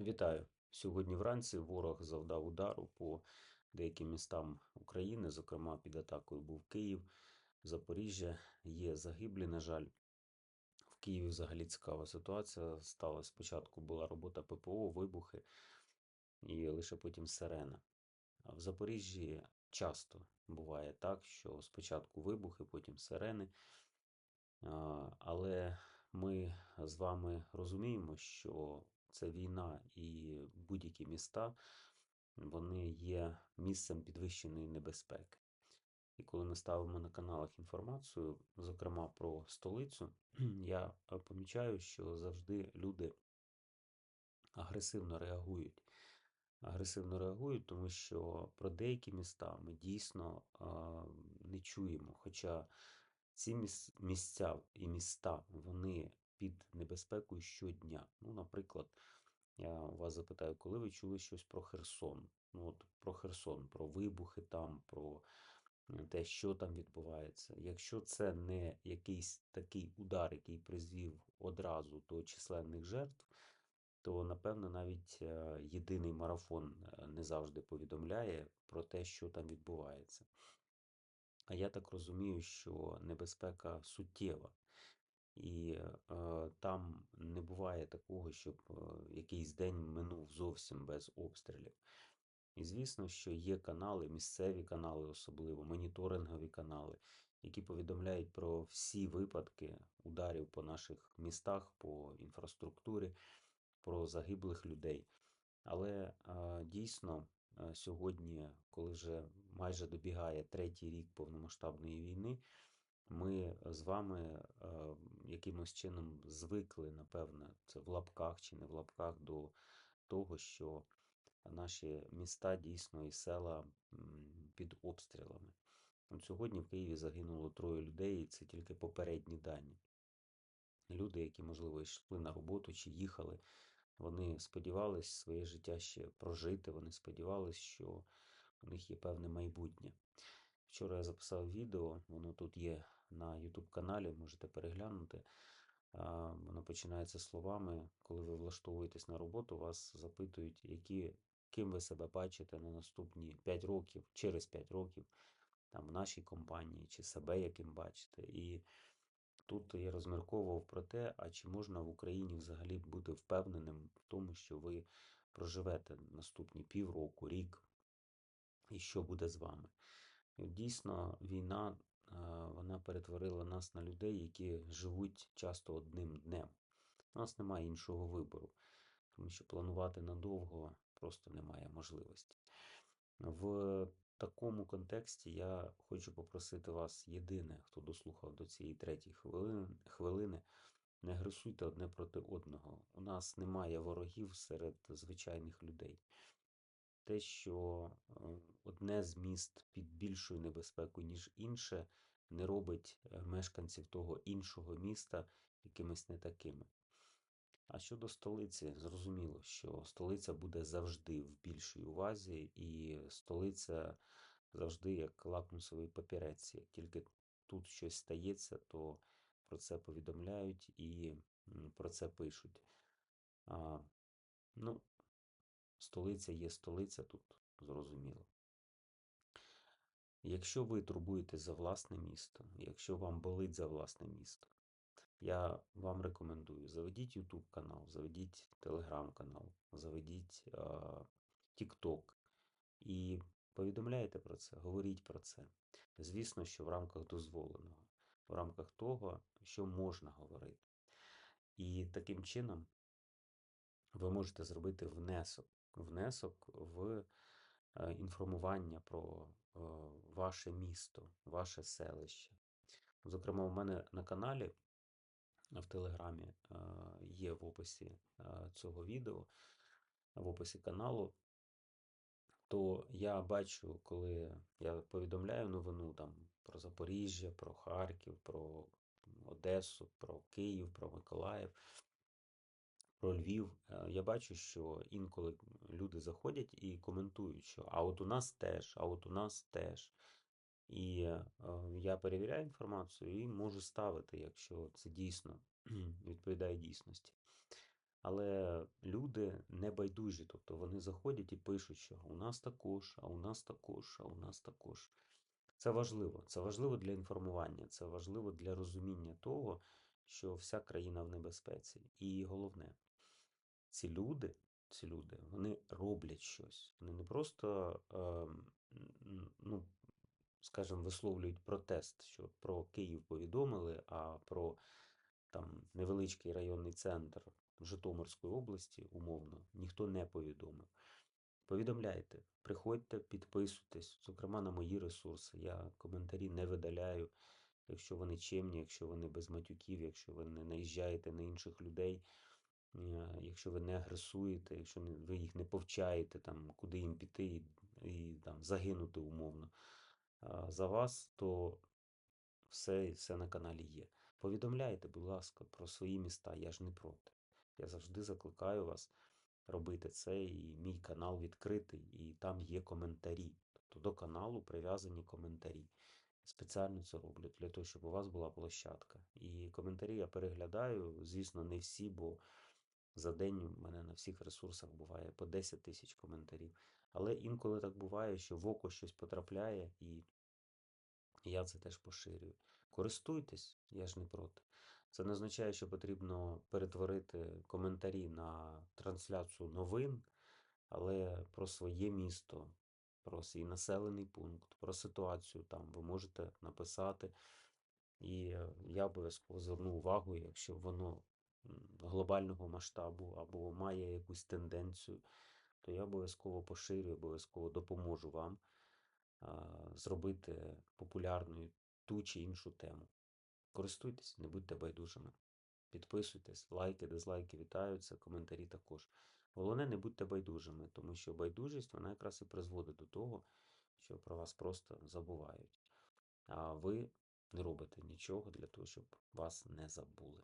Вітаю! Сьогодні вранці ворог завдав удару по деяким містам України, зокрема під атакою був Київ, Запоріжжя. Є загиблі, на жаль. В Києві взагалі цікава ситуація. Сталася спочатку була робота ППО, вибухи і лише потім сирена. В Запоріжжі часто буває так, що спочатку вибухи, потім сирени. Але ми з вами розуміємо, що це війна і будь-які міста вони є місцем підвищеної небезпеки. І коли ми ставимо на каналах інформацію, зокрема про столицю, я помічаю, що завжди люди агресивно реагують. Агресивно реагують, тому що про деякі міста ми дійсно не чуємо. Хоча ці міс- місця і міста вони під небезпекою щодня. Ну, наприклад, я вас запитаю, коли ви чули щось про Херсон? Ну, от про Херсон, про вибухи там, про те, що там відбувається. Якщо це не якийсь такий удар, який призвів одразу до численних жертв, то напевно навіть е, єдиний марафон е, не завжди повідомляє про те, що там відбувається. А я так розумію, що небезпека суттєва. І е, там не буває такого, щоб е, якийсь день минув зовсім без обстрілів. І звісно, що є канали, місцеві канали, особливо моніторингові канали, які повідомляють про всі випадки ударів по наших містах, по інфраструктурі, про загиблих людей. Але е, дійсно е, сьогодні, коли вже майже добігає третій рік повномасштабної війни, ми з вами е, якимось чином звикли, напевне, це в лапках чи не в лапках до того, що наші міста дійсно і села під обстрілами. От сьогодні в Києві загинуло троє людей, і це тільки попередні дані. Люди, які, можливо, йшли на роботу чи їхали, вони сподівались своє життя ще прожити, вони сподівалися, що у них є певне майбутнє. Вчора я записав відео, воно тут є на YouTube каналі, можете переглянути. Воно починається словами, коли ви влаштовуєтесь на роботу, вас запитують, які, ким ви себе бачите на наступні 5 років, через 5 років, там в нашій компанії, чи себе яким бачите. І тут я розмірковував про те, а чи можна в Україні взагалі бути впевненим в тому, що ви проживете наступні півроку, рік, і що буде з вами. Дійсно, війна вона перетворила нас на людей, які живуть часто одним днем. У нас немає іншого вибору, тому що планувати надовго просто немає можливості. В такому контексті я хочу попросити вас єдине, хто дослухав до цієї третьої хвилини, хвилини, не агресуйте одне проти одного. У нас немає ворогів серед звичайних людей. Те, що е, одне з міст під більшою небезпекою, ніж інше, не робить е, мешканців того іншого міста якимись не такими. А щодо столиці, зрозуміло, що столиця буде завжди в більшій увазі, і столиця завжди як лакмусовий папірець. Як тільки тут щось стається, то про це повідомляють і про це пишуть. А, ну, столиця є столиця тут, зрозуміло. Якщо ви турбуєтесь за власне місто, якщо вам болить за власне місто, я вам рекомендую: заведіть YouTube канал, заведіть Telegram канал, заведіть е, TikTok і повідомляйте про це, говоріть про це. Звісно, що в рамках дозволеного, в рамках того, що можна говорити. І таким чином ви можете зробити внесок, внесок в е, інформування про е, ваше місто, ваше селище. Зокрема, у мене на каналі в Телеграмі е, є в описі цього відео, в описі каналу, то я бачу, коли я повідомляю новину там про Запоріжжя, про Харків, про Одесу, про Київ, про Миколаїв, про Львів. е, Я бачу, що інколи люди заходять і коментують, що а от у нас теж, а от у нас теж. І е, я перевіряю інформацію і можу ставити, якщо це дійсно відповідає дійсності. Але люди не байдужі, тобто вони заходять і пишуть, що у нас також, а у нас також, а у нас також. Це важливо. Це важливо для інформування, це важливо для розуміння того, що вся країна в небезпеці. І головне, ці люди, ці люди, вони роблять щось. Вони не просто, м, ну, скажімо, висловлюють протест, що про Київ повідомили, а про там невеличкий районний центр Житомирської області, умовно, ніхто не повідомив. Повідомляйте, приходьте, підписуйтесь, зокрема на мої ресурси. Я коментарі не видаляю, якщо вони чемні, якщо вони без матюків, якщо ви не наїжджаєте на інших людей, е, якщо ви не агресуєте, якщо ви їх не повчаєте, там, куди їм піти і, і там, загинути умовно за вас, то все, все на каналі є. Повідомляйте, будь ласка, про свої міста, я ж не проти. Я завжди закликаю вас робити це, і мій канал відкритий, і там є коментарі. Тобто до каналу прив'язані коментарі. Спеціально це роблю для того, щоб у вас була площадка. І коментарі я переглядаю, звісно, не всі, бо за день у мене на всіх ресурсах буває по 10 тисяч коментарів. Але інколи так буває, що в око щось потрапляє, і я це теж поширюю. Користуйтесь, я ж не проти. Це не означає, що потрібно перетворити коментарі на трансляцію новин, але про своє місто, про свій населений пункт, про ситуацію там ви можете написати. І я обов'язково зверну увагу, якщо воно глобального масштабу або має якусь тенденцію, то я обов'язково поширю, обов'язково допоможу вам зробити популярною ту чи іншу тему. Користуйтесь, не будьте байдужими. Підписуйтесь, лайки, дизлайки вітаються, коментарі також. Головне, не будьте байдужими, тому що байдужість вона якраз і призводить до того, що про вас просто забувають. А ви не робите нічого для того, щоб вас не забули.